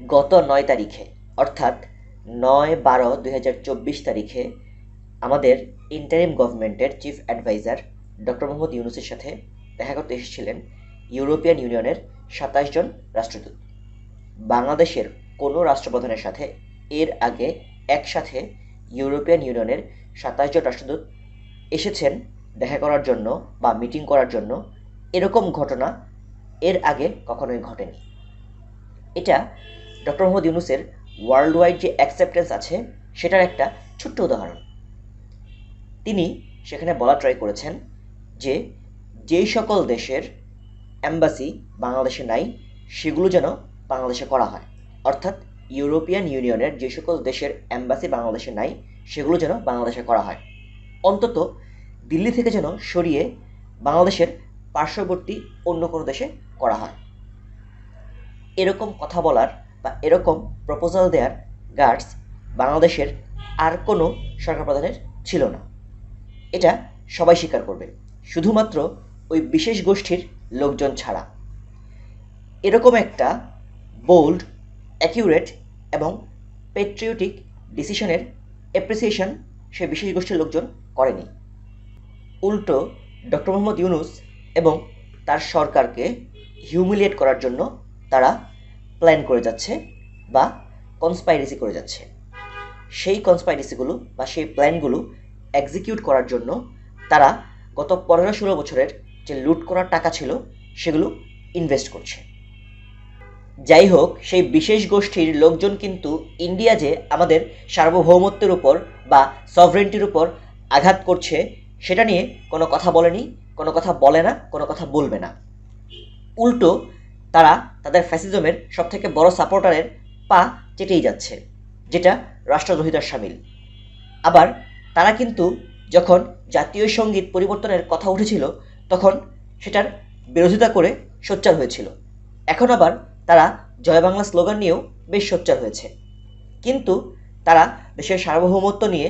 গত নয় তারিখে, অর্থাৎ নয় বারো দুই তারিখে আমাদের ইন্টারিম গভর্নমেন্টের চিফ অ্যাডভাইজার ডক্টর মোহাম্মদ ইউনুসের সাথে দেখা করতে এসেছিলেন ইউরোপিয়ান ইউনিয়নের সাতাশ জন রাষ্ট্রদূত। বাংলাদেশের কোনো রাষ্ট্রপ্রধানের সাথে, এর আগে একসাথে ইউরোপিয়ান ইউনিয়নের সাতাশ জন রাষ্ট্রদূত এসেছেন দেখা করার জন্য বা মিটিং করার জন্য। এরকম ঘটনা এর আগে কখনোই ঘটেনি। এটা ডক্টর মোহাম্মদ ইউনুসের ওয়ার্ল্ড ওয়াইড যে অ্যাকসেপ্টেন্স আছে, সেটার একটা ছোট্ট উদাহরণ। তিনি সেখানে বলা ট্রাই করেছেন যে, যেই সকল দেশের অ্যাম্বাসি বাংলাদেশে নাই, সেগুলো যেন বাংলাদেশে করা হয়। অর্থাৎ ইউরোপিয়ান ইউনিয়নের যে সকল দেশের অ্যাম্বাসি বাংলাদেশে নাই, সেগুলো যেন বাংলাদেশে করা হয়। অন্তত দিল্লি থেকে যেন সরিয়ে বাংলাদেশের পার্শ্ববর্তী অন্য কোনো দেশে করা হয়। এরকম কথা বলার বা এরকম প্রপোজাল দেওয়ার গার্ডস বাংলাদেশের আর কোনো সরকার প্রধানের ছিল না। এটা সবাই স্বীকার করবে। শুধুমাত্র ওই বিশেষ গোষ্ঠীর লোকজন ছাড়া। এরকম একটা বোল্ড অ্যাকিউরেট এবং পেট্রিওটিক ডিসিশনের অ্যাপ্রিসিয়েশন সে বিশেষ গোষ্ঠীর লোকজন করেনি। উল্টো ডক্টর মোহাম্মদ ইউনুস এবং তার সরকারকে হিউমিলিয়েট করার জন্য তারা প্ল্যান করে যাচ্ছে বা কনস্পাইরেসি করে যাচ্ছে। সেই কনস্পাইরেসিগুলো বা সেই প্ল্যানগুলো এক্সিকিউট করার জন্য তারা গত পনেরো ষোলো বছরের যে লুট করার টাকা ছিল সেগুলো ইনভেস্ট করছে। যাই হোক, সেই বিশেষ গোষ্ঠীর লোকজন কিন্তু ইন্ডিয়া যে আমাদের সার্বভৌমত্বের উপর বা সভরেন্টির উপর আঘাত করছে, সেটা নিয়ে কোনো কথা বলেনি, কোনো কথা বলে না, কোনো কথা বলবে না। উল্টো তারা তাদের ফ্যাসিজমের সবথেকে বড় সাপোর্টারের পা চেটেই যাচ্ছে, যেটা রাষ্ট্রদ্রোহিতার সামিল। আবার তারা কিন্তু যখন জাতীয় সংগীত পরিবর্তনের কথা উঠেছিল, তখন সেটার বিরোধিতা করে সোচ্চার হয়েছিল। এখন আবার তারা জয় বাংলা স্লোগান নিয়েও বেশ সোচ্চার হয়েছে। কিন্তু তারা দেশের সার্বভৌমত্ব নিয়ে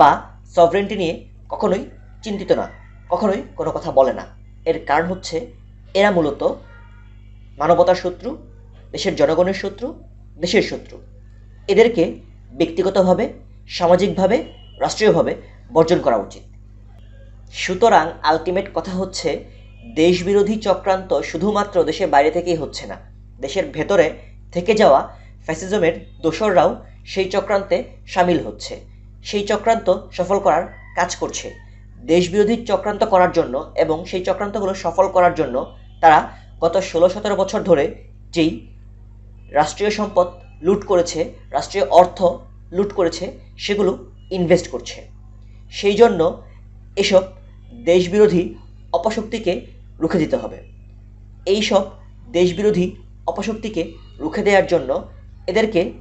বা সভরেন্টি নিয়ে কখনোই চিন্তিত না, কখনোই কোনো কথা বলে না। এর কারণ হচ্ছে, এরা মূলত মানবতার শত্রু, দেশের জনগণের শত্রু, দেশের শত্রু। এদেরকে ব্যক্তিগতভাবে, সামাজিকভাবে, রাষ্ট্রীয়ভাবে বর্জন করা উচিত। সুতরাং আলটিমেট কথা হচ্ছে, দেশবিরোধী চক্রান্ত শুধুমাত্র দেশের বাইরে থেকেই হচ্ছে না। দেশের ভেতরে থেকে যাওয়া ফ্যাসিজমের দোসররাও সেই চক্রান্তে সামিল হচ্ছে। সেই চক্রান্ত সফল করার কাজ করছে। দেশবিরোধী চক্রান্ত করার জন্য এবং সেই চক্রান্তগুলো সফল করার জন্য তারা গত ষোলো সতেরো বছর ধরে যেই রাষ্ট্রীয় সম্পদ লুট করেছে, রাষ্ট্রীয় অর্থ লুট করেছে, সেগুলো ইনভেস্ট করছে। সেই জন্য এসব দেশবিরোধী অপশক্তিকে রুখে দিতে হবে। এই সব দেশবিরোধী অপশক্তিকে রুখে দেওয়ার জন্য এদেরকে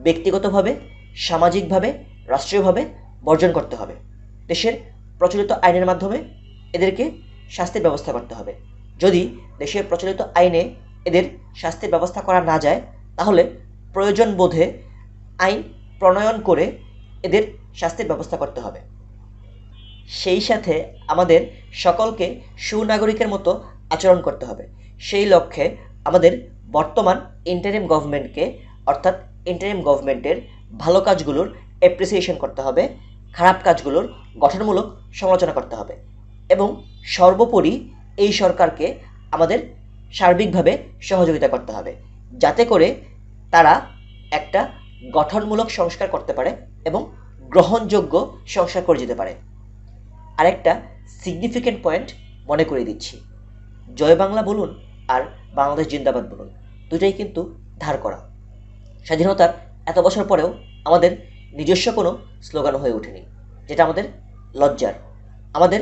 ব্যক্তিগতভাবে, সামাজিকভাবে, রাষ্ট্রীয়ভাবে বর্জন করতে হবে। দেশের প্রচলিত আইনের মাধ্যমে এদেরকে শাস্তির ব্যবস্থা করতে হবে। যদি দেশের প্রচলিত আইনে এদের শাস্তির ব্যবস্থা করা না যায়, তাহলে প্রয়োজন বোধে আইন প্রণয়ন করে এদের শাস্তির ব্যবস্থা করতে হবে। সেই সাথে আমাদের সকলকে সুনাগরিকের মতো আচরণ করতে হবে। সেই লক্ষ্যে আমাদের বর্তমান ইন্টারিম গভর্নমেন্টকে অর্থাৎ ইন্টারিম গভর্নমেন্টের ভালো কাজগুলোর অ্যাপ্রিসিয়েশন করতে হবে, খারাপ কাজগুলোর গঠনমূলক সমালোচনা করতে হবে এবং সর্বোপরি এই সরকারকে আমাদের সার্বিকভাবে সহযোগিতা করতে হবে, যাতে করে তারা একটা গঠনমূলক সংস্কার করতে পারে এবং গ্রহণযোগ্য সংস্কার করে যেতে পারে। আরেকটা সিগনিফিকেন্ট পয়েন্ট মনে করে দিচ্ছি। জয় বাংলা বলুন আর বাংলাদেশ জিন্দাবাদ বলুন দুটাই কিন্তু ধার করা। স্বাধীনতার এত বছর পরেও আমাদের নিজস্ব কোনো স্লোগান হয়ে ওঠেনি, যেটা আমাদের লজ্জার। আমাদের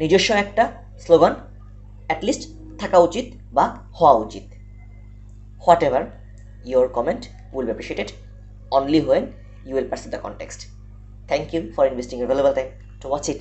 নিজস্ব একটা স্লোগান অ্যাটলিস্ট থাকা উচিত বা হওয়া উচিত। Whatever your comment will be appreciated only when you will perceive the context thank you for investing your valuable time to watch it